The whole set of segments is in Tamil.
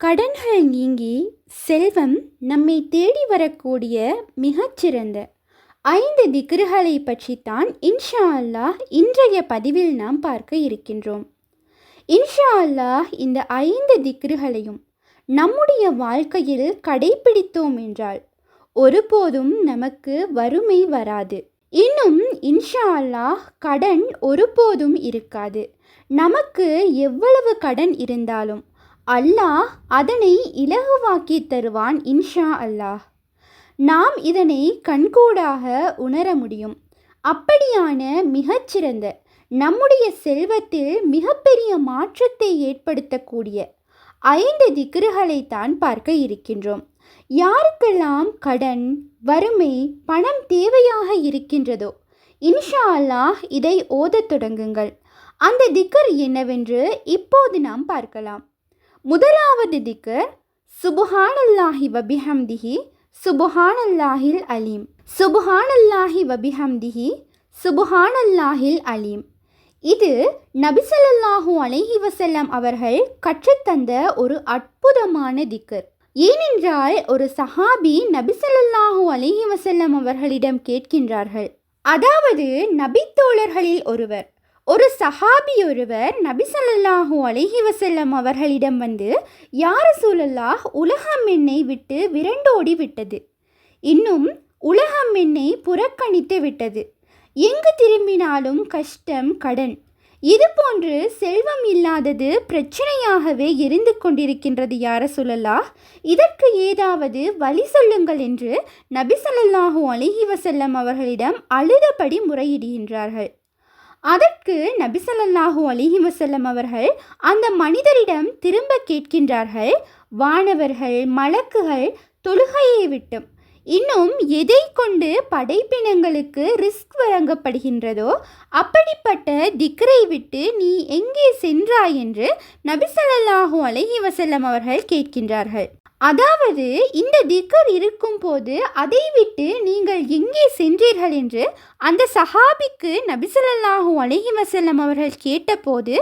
கடன்கள் நீங்கி செல்வம் நம்மை தேடி வரக்கூடிய மிகச்சிறந்த ஐந்து திக்ருகளை பற்றித்தான் இன்ஷா அல்லாஹ் இன்றைய பதிவில் நாம் பார்க்க இருக்கின்றோம். இன்ஷா அல்லாஹ் இந்த ஐந்து திக்ருகளையும் நம்முடைய வாழ்க்கையில் கடைபிடித்தோம் என்றால் ஒருபோதும் நமக்கு வறுமை வராது. இன்னும் இன்ஷா அல்லாஹ் கடன் ஒருபோதும் இருக்காது. நமக்கு எவ்வளவு கடன் இருந்தாலும் அல்லாஹ் அதனை இலகுவாக்கி தருவான் இன்ஷா அல்லாஹ். நாம் இதனை கண்கூடாக உணர முடியும். அப்படியான மிகச்சிறந்த நம்முடைய செல்வத்தில் மிகப்பெரிய மாற்றத்தை ஏற்படுத்தக்கூடிய ஐந்து திக்ருகளை தான் பார்க்க இருக்கின்றோம். யாருக்கெல்லாம் கடன் வறுமை பணம் தேவையாக இருக்கின்றதோ இன்ஷா அல்லாஹ் இதை ஓதத் தொடங்குங்கள். அந்த திக்கர் என்னவென்று இப்போது நாம் பார்க்கலாம். முதலாவது திக்கர் சுபுஹானல்லாஹி வபிஹம்திஹி சுபுஹானல்லாஹில் அலீம். சுபுஹானல்லாஹி வபிஹம்திஹி சுபுஹானல்லாஹில் அலீம். இது நபிசல்லாஹூ அலைஹி வசல்லம் அவர்கள் கற்றுத்தந்த ஒரு அற்புதமான திக்கர் ஏனென்றால் ஒரு சஹாபி நபிசல்லாஹூ அலைஹி வசல்லம் அவர்களிடம் கேட்கின்றார்கள். அதாவது நபித்தோழர்களில் ஒருவர். ஒரு சஹாபி ஒருவர் நபிசல்லாஹூ அலைஹி வசல்லம் அவர்களிடம் வந்து யார் சூழல்லாஹ் உலகம் என்னை விட்டு விரண்டோடி விட்டது. இன்னும் உலகம் என்னை புறக்கணித்து விட்டது. எங்கு திரும்பினாலும் கஷ்டம் கடன். இது போன்று செல்வம் இல்லாதது பிரச்சனையாகவே இருந்து கொண்டிருக்கின்றது யார சொல்லலா இதற்கு ஏதாவது வழி சொல்லுங்கள் என்று நபிசல்லாஹூ அலிஹி வசல்லம் அவர்களிடம் அழுதபடி முறையிடுகின்றார்கள். அதற்கு நபிசல்லாஹூ அலிஹி வசல்லம் அவர்கள் அந்த மனிதரிடம் திரும்ப கேட்கின்றார்கள் வானவர்கள் மலக்குகள் தொழுகையை விட்டும். இன்னும் எதை கொண்டு படைப்பினங்களுக்கு ரிஸ்க் வழங்கப்படுகின்றதோ அப்படிப்பட்ட திக்ரை விட்டு நீ எங்கே சென்றாய்? என்று நபிசல்லாஹூ அலஹி வசல்லம் அவர்கள் கேட்கின்றார்கள். அதாவது இந்த திக்கர் இருக்கும் போது அதை விட்டு நீங்கள் எங்கே சென்றீர்கள் என்று அந்த சஹாபிக்கு நபிசல்லாஹூ அலஹி வசல்லம் அவர்கள் கேட்டபோது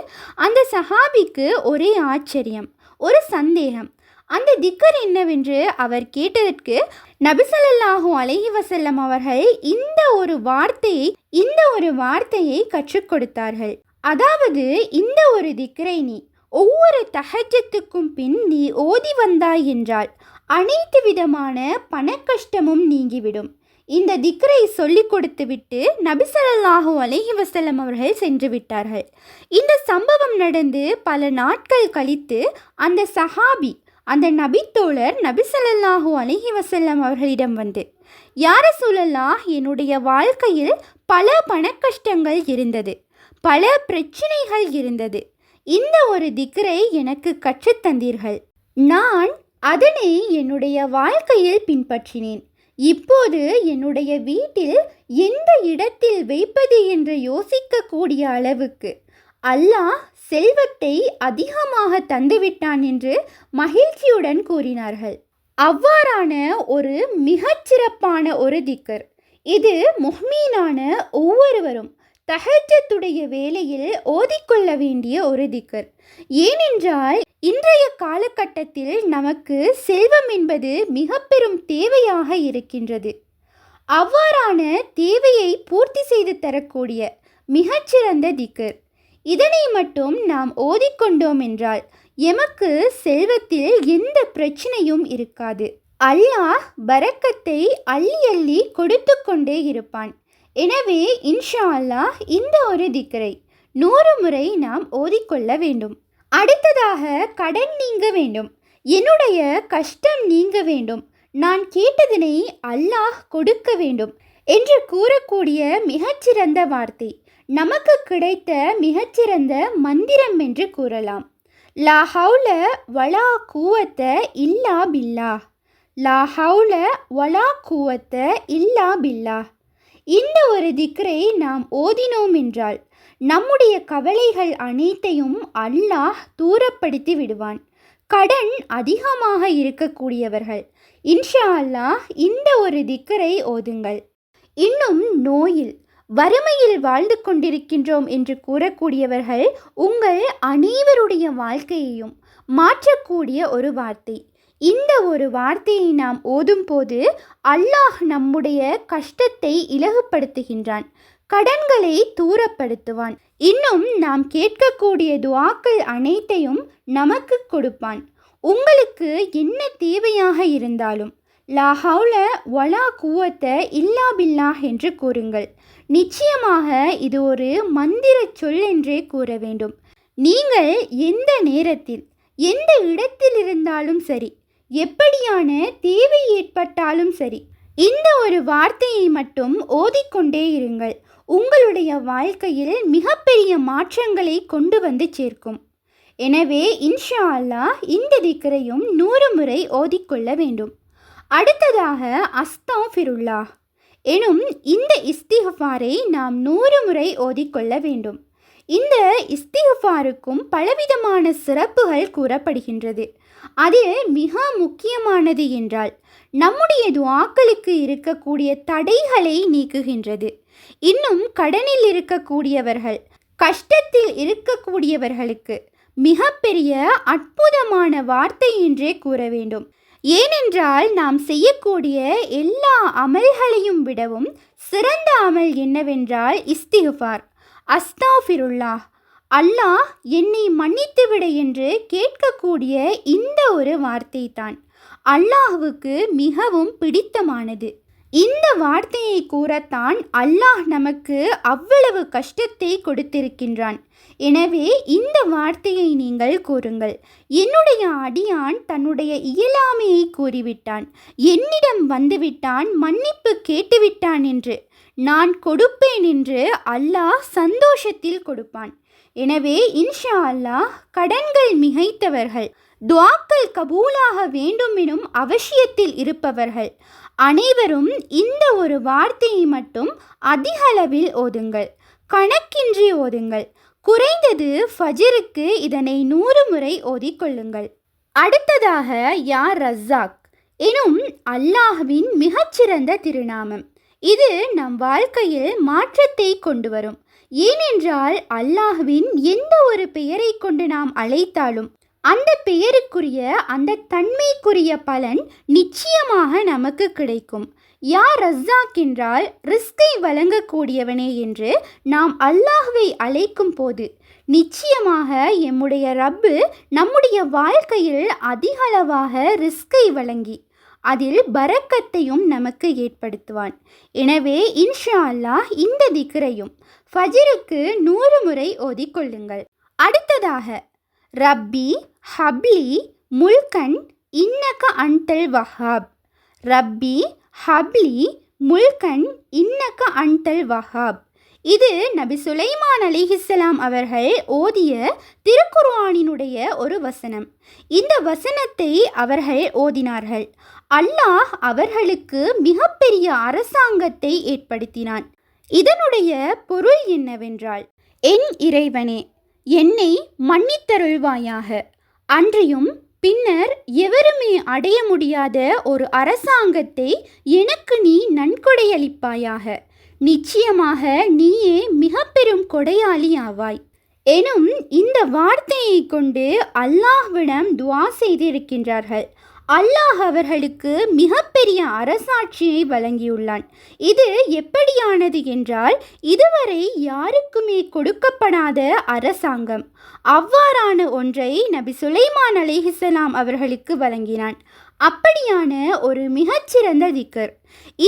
அந்த சஹாபிக்கு ஒரே ஆச்சரியம் ஒரு சந்தேகம். அந்த திக்கர் என்னவென்று அவர் கேட்டதற்கு நபிசல்லாஹூ அலஹி வசல்லம் அவர்கள் இந்த ஒரு வார்த்தையை இந்த ஒரு வார்த்தையை கற்றுக் கொடுத்தார்கள். அதாவது இந்த ஒரு திக்கரை நீ ஒவ்வொரு தகஜத்துக்கும் பின் நீ ஓதி வந்தாய் என்றால் அனைத்து விதமான பணக்கஷ்டமும் நீங்கிவிடும். இந்த திக்ரை சொல்லி கொடுத்துவிட்டு நபிசல்லாஹூ அலஹி வசலம் அவர்கள் சென்று விட்டார்கள். இந்த சம்பவம் நடந்து பல நாட்கள் கழித்து அந்த சஹாபி அந்த நபித்தோழர் நபிசல்லாஹூ அலஹி வசல்லம் அவர்களிடம் வந்து யார சூழலா என்னுடைய வாழ்க்கையில் பல பணக்கஷ்டங்கள் இருந்தது. பல பிரச்சனைகள் இருந்தது. இந்த ஒரு திக்கரை எனக்கு கற்றுத்தந்தீர்கள் நான் அதனை என்னுடைய வாழ்க்கையில் பின்பற்றினேன். இப்போது என்னுடைய வீட்டில் எந்த இடத்தில் வைப்பது என்று யோசிக்கக்கூடிய அளவுக்கு அல்லாஹ் செல்வத்தை அதிகமாக தந்துவிட்டான் என்று மகிழ்ச்சியுடன் கூறினார்கள். அவ்வாறான ஒரு மிகச்சிறப்பான ஒரு திக்கர். இது முஹ்மீனான ஒவ்வொருவரும் தஹஜத்துடைய வேலையில் ஓதிக்கொள்ள வேண்டிய ஒரு திக்கர். ஏனென்றால் இன்றைய காலகட்டத்தில் நமக்கு செல்வம் என்பது மிக பெரும் தேவையாக இருக்கின்றது. அவ்வாறான தேவையை பூர்த்தி செய்து தரக்கூடிய மிகச்சிறந்த திக்கர். இதனை மட்டும் நாம் ஓதிக்கொண்டோம் என்றால் எமக்கு செல்வத்தில் எந்த பிரச்சனையும் இருக்காது. அல்லாஹ் பரக்கத்தை அள்ளி அள்ளி கொடுத்து கொண்டே இருப்பான். எனவே இன்ஷா அல்லாஹ் இந்த ஒரு திக்கரை நூறு முறை நாம் ஓதிக்கொள்ள வேண்டும். அடுத்ததாக கடன் நீங்க வேண்டும். என்னுடைய கஷ்டம் நீங்க வேண்டும். நான் கேட்டதனை அல்லாஹ் கொடுக்க வேண்டும் என்று கூறக்கூடிய மிகச்சிறந்த வார்த்தை. நமக்கு கிடைத்த மிகச்சிறந்த மந்திரம் என்று கூறலாம். லா ஹவுல வலா கூவத்த இல்லா பில்லா லா ஹவுல வலா கூவத்த இல்லா பில்லா இந்த ஒரு திக்ரை நாம் ஓதினோம் என்றால் நம்முடைய கவலைகள் அனைத்தையும் அல்லாஹ் தூரப்படுத்தி விடுவான். கடன் அதிகமாக இருக்கக்கூடியவர்கள். இன்ஷா அல்லாஹ் இந்த ஒரு திக்கரை ஓதுங்கள். இன்னும் நோயில் வறுமையில் வாழ்ந்து கொண்டிருக்கின்றோம் என்று கூறக்கூடியவர்கள் உங்கள் அனைவருடைய வாழ்க்கையையும் மாற்றக்கூடிய ஒரு வார்த்தை. இந்த ஒரு வார்த்தையை நாம் ஓதும்போது அல்லாஹ் நம்முடைய கஷ்டத்தை இலகுப்படுத்துகின்றான் கடன்களை தூரப்படுத்துவான். இன்னும் நாம் கேட்கக்கூடிய துவாக்கள் அனைத்தையும் நமக்கு கொடுப்பான். உங்களுக்கு என்ன தேவையாக இருந்தாலும் லா ஹவுல வலா கூவத்த இல்லா பில்லாஹ் என்று கூறுங்கள். நிச்சயமாக இது ஒரு மந்திர சொல் என்றே கூற வேண்டும். நீங்கள் எந்த நேரத்தில் எந்த இடத்தில் இருந்தாலும் சரி எப்படியான தேவை ஏற்பட்டாலும் சரி இந்த ஒரு வார்த்தையை மட்டும் ஓதிக்கொண்டே இருங்கள். உங்களுடைய வாழ்க்கையில் மிகப்பெரிய மாற்றங்களை கொண்டு வந்து சேர்க்கும். எனவே இன்ஷா அல்லாஹ் இந்த திக்கரையும் நூறு முறை ஓதிக்கொள்ள வேண்டும். அடுத்ததாக அஸ்தாஃபிருல்லா எனும் இந்த இஸ்திஹாரை நாம் நூறு முறை ஓதிக்கொள்ள வேண்டும். இந்த இஸ்திஹாருக்கும் பலவிதமான சிறப்புகள் கூறப்படுகின்றது. அதில் மிக முக்கியமானது என்றால் நம்முடைய துவாக்களுக்கு இருக்கக்கூடிய தடைகளை நீக்குகின்றது. இன்னும் கடனில் இருக்கக்கூடியவர்கள் கஷ்டத்தில் இருக்கக்கூடியவர்களுக்கு மிகப்பெரிய அற்புதமான வார்த்தை என்றே கூற வேண்டும். ஏனென்றால் நாம் செய்யக்கூடிய எல்லா அமல்களையும் விடவும் சிறந்த அமல் என்னவென்றால் இஸ்திகுஃபார் அஸ்தாஃபிருல்லாஹ். அல்லாஹ் என்னை மன்னித்துவிட என்று கேட்கக்கூடிய இந்த ஒரு வார்த்தை தான் அல்லாஹுக்கு மிகவும் பிடித்தமானது. இந்த வார்த்தையை கூறத்தான் அல்லாஹ் நமக்கு அவ்வளவு கஷ்டத்தை கொடுத்திருக்கின்றான். எனவே இந்த வார்த்தையை நீங்கள் கூறுங்கள். என்னுடைய அடியான் தன்னுடைய இயலாமையை கூறிவிட்டான். என்னிடம் வந்துவிட்டான் மன்னிப்பு கேட்டுவிட்டான் என்று. நான் கொடுப்பேன் என்று அல்லாஹ் சந்தோஷத்தில் கொடுப்பான். எனவே இன்ஷா அல்லாஹ் கடன்கள் மிகைத்தவர்கள் துவாக்கள் கபூலாக வேண்டும் எனும் அவசியத்தில் இருப்பவர்கள். அனைவரும் இந்த ஒரு வார்த்தையை மட்டும் அதிகளவில் ஓதுங்கள் கணக்கின்றி ஓதுங்கள். குறைந்தது ஃபஜிருக்கு இதனை நூறு முறை ஓதிக்கொள்ளுங்கள். அடுத்ததாக யார் ரஸ்ஸாக் எனும் அல்லாஹ்வின் மிகச்சிறந்த திருநாமம். இது நம் வாழ்க்கையில் மாற்றத்தை கொண்டு வரும். ஏனென்றால் அல்லாஹ்வின் எந்த ஒரு பெயரை கொண்டு நாம் அழைத்தாலும் அந்த பெயருக்குரிய அந்த தன்மைக்குரிய பலன் நிச்சயமாக நமக்கு கிடைக்கும். யார் ரஸ்ஸாக் என்றால் ரிஸ்கை வழங்கக்கூடியவனே என்று நாம் அல்லாஹ்வை அழைக்கும் போது நிச்சயமாக எம்முடைய ரப்பு நம்முடைய வாழ்க்கையில் அதிகளவாக ரிஸ்கை வழங்கி அதில் பரக்கத்தையும் நமக்கு ஏற்படுத்துவான். எனவே இன்ஷா அல்லாஹ் இந்த திக்ரையும் ஃபஜிருக்கு நூறு முறை ஓதிக்கொள்ளுங்கள். அடுத்ததாக ரப்பி ஹப்லி முல்கன் இன்னக அன்டல் வஹாப். ரப்பி ஹப்லி முல்கன் இன்னக அன்டல் வஹாப். இது நபி சுலைமான் அலிஹிஸ்லாம் அவர்கள் ஓதிய திருக்குர்ஆனினுடைய ஒரு வசனம். இந்த வசனத்தை அவர்கள் ஓதினார்கள். அல்லாஹ் அவர்களுக்கு மிகப்பெரிய அரசாங்கத்தை ஏற்படுத்தினான். இதனுடைய பொருள் என்னவென்றால் என் இறைவனே என்னை மன்னித்தருள்வாயாக. அன்றியும் பின்னர் எவருமே அடைய முடியாத ஒரு அரசாங்கத்தை எனக்கு நீ நன்கொடையளிப்பாயாக. நிச்சயமாக நீயே மிக பெரும் கொடையாளி ஆவாய் எனும் இந்த வார்த்தையை கொண்டு அல்லாஹ்விடம் துவா செய்திருக்கின்றார்கள். அல்லாஹ் அவர்களுக்கு மிகப்பெரிய அரசாட்சியை வழங்கியுள்ளான். இது எப்படியானது என்றால் இதுவரை யாருக்குமே கொடுக்கப்படாத அரசாங்கம். அவ்வாறான ஒன்றை நபி சுலைமான் அலிஹிசலாம் அவர்களுக்கு வழங்கினான். அப்படியான ஒரு மிகச்சிறந்த திக்கர்.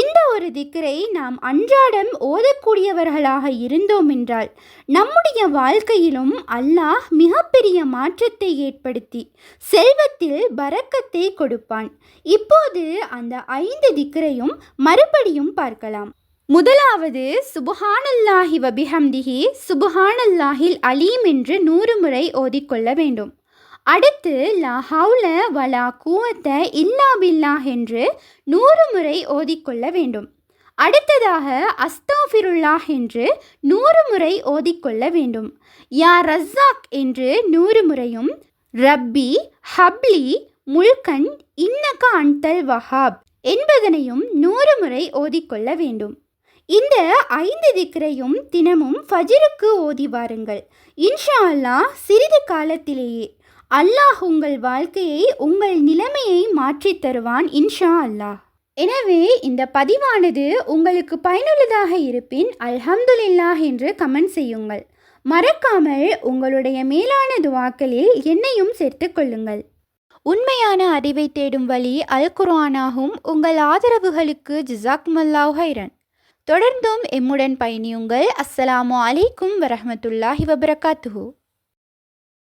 இந்த ஒரு திக்கரை நாம் அன்றாடம் ஓதக்கூடியவர்களாக இருந்தோம் என்றால் நம்முடைய வாழ்க்கையிலும் அல்லாஹ் மிகப்பெரிய மாற்றத்தை ஏற்படுத்தி செல்வத்தில் பறக்கத்தை கொடுப்பான். இப்போது அந்த ஐந்து திக்கரையும் மறுபடியும் பார்க்கலாம். முதலாவது சுபஹானல்லாஹி வபிஹம்திஹி சுபஹானல்லாஹில் அலீம் என்று நூறு முறை ஓதிக்கொள்ள வேண்டும். அடுத்து லஹவுல வலா கூவத்தை இல்லா பில்லா என்று நூறு முறை ஓதிக்கொள்ள வேண்டும். அடுத்ததாக அஸ்தாஃபிருல்லாஹ் என்று நூறு முறை ஓதிக்கொள்ள வேண்டும். யா ரஸ்ஸாக் என்று நூறு முறையும் ரப்பி ஹப்லி முல்கன் இன்னக அன்தல் வஹாப் என்பதனையும் நூறு முறை ஓதிக்கொள்ள வேண்டும். இந்த ஐந்து திக்ரையும் தினமும் ஃபஜிருக்கு ஓதி வாருங்கள். இன்ஷா அல்லாஹ் சிறிது காலத்திலேயே அல்லாஹ் உங்கள் வாழ்க்கையை உங்கள் நிலைமையை மாற்றித் தருவான் இன்ஷா அல்லாஹ். எனவே இந்த பதிவானது உங்களுக்கு பயனுள்ளதாக இருப்பின் அல்ஹம்துலில்லாஹ் என்று கமெண்ட் செய்யுங்கள். மறக்காமல் உங்களுடைய மேலான துவாக்களில் என்னையும் சேர்த்துக்கொள்ளுங்கள் உண்மையான அறிவை தேடும் வழி அல் குர்ஆனாகும். உங்கள் ஆதரவுகளுக்கு ஜிசாக் மல்லாஹ் ஹைரன். தொடர்ந்தும் எம்முடன் பயணியுங்கள். அஸ்ஸலாமு அலைக்கும் வரஹ்மத்துல்லாஹி வபரகாத்துஹு.